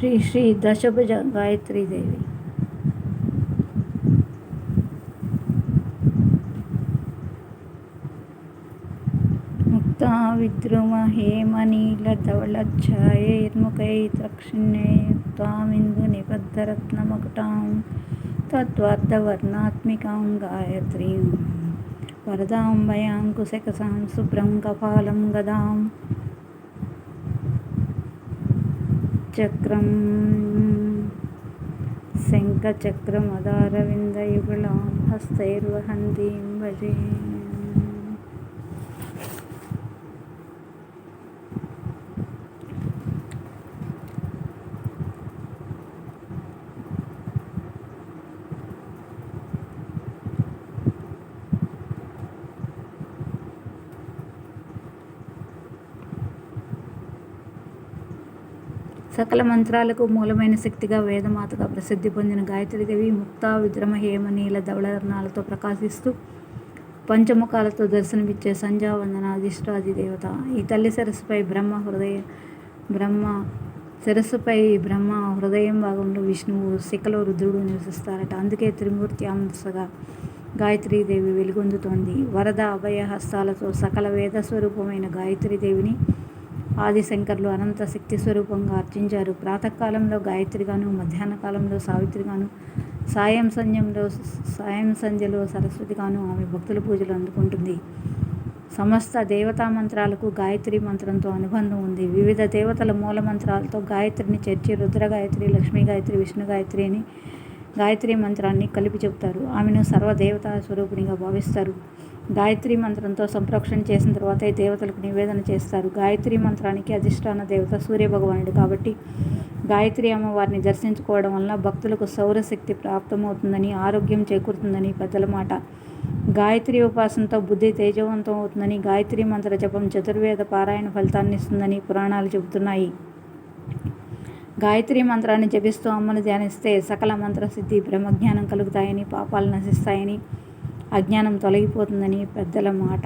శ్రీ శ్రీ దశభుజ గాయత్రీదేవి ముక్తా విద్రుమ హేమనీల ధవళఛాయైర్ముఖై త్రక్షిణ్యేక్తామిందు నిబద్ధరత్నమకుటాం తద్వార్ధవర్ణాత్మికాం గాయత్రీం. వరదాం శుభ్రం కపాలం గదాం. చక్రం. శంఖచక్రం అదారవిందయుగళాం హస్తైర్వహంతీం భజే. సకల మంత్రాలకు మూలమైన శక్తిగా వేదమాతగా ప్రసిద్ధి పొందిన గాయత్రీదేవి ముక్త విద్రమ హేమ నీల ప్రకాశిస్తూ పంచముఖాలతో దర్శనమిచ్చే సంధ్యావందన అధిష్టాది దేవత. ఈ తల్లి సరస్సుపై బ్రహ్మ హృదయ బ్రహ్మ శిరస్సుపై బ్రహ్మ హృదయం భాగంలో విష్ణువు శిఖలో రుద్రుడు నివసిస్తారట. అందుకే త్రిమూర్తి అంశగా గాయత్రీదేవి వెలుగొందుతోంది. వరద అభయ హస్తాలతో సకల వేద స్వరూపమైన గాయత్రీదేవిని ఆదిశంకర్లు అనంత శక్తి స్వరూపంగా అర్చించారు. ప్రాతకాలంలో గాయత్రిగాను మధ్యాహ్న కాలంలో సావిత్రిగాను సాయం సంధ్యంలో సాయం సంధ్యలో సరస్వతిగాను ఆమె భక్తుల పూజలు అందుకుంటుంది. సమస్త దేవతా మంత్రాలకు గాయత్రి మంత్రంతో అనుబంధం ఉంది. వివిధ దేవతల మూల మంత్రాలతో గాయత్రిని చేర్చి రుద్ర గాయత్రి లక్ష్మీ గాయత్రి విష్ణు గాయత్రి అని గాయత్రి మంత్రాన్ని కలిపి చెబుతారు. ఆమెను సర్వదేవతా స్వరూపిణిగా భావిస్తారు. గాయత్రి మంత్రంతో సంప్రోక్షణ చేసిన తర్వాత దేవతలకు నివేదన చేస్తారు. గాయత్రి మంత్రానికి అధిష్టాన దేవత సూర్యభగవానుడు కాబట్టి గాయత్రి అమ్మవారిని దర్శించుకోవడం వలన భక్తులకు సౌరశక్తి ప్రాప్తమవుతుందని ఆరోగ్యం చేకూరుతుందని పెద్దల మాట. గాయత్రి ఉపాసనతో బుద్ధి తేజవంతం అవుతుందని గాయత్రి మంత్ర జపం చతుర్వేద పారాయణ ఫలితాన్ని ఇస్తుందని పురాణాలు చెబుతున్నాయి. గాయత్రి మంత్రాన్ని జపిస్తూ అమ్మను ధ్యానిస్తే సకల మంత్ర సిద్ధి బ్రహ్మజ్ఞానం కలుగుతాయని పాపాలు నశిస్తాయని అజ్ఞానం తొలగిపోతుందని పెద్దల మాట.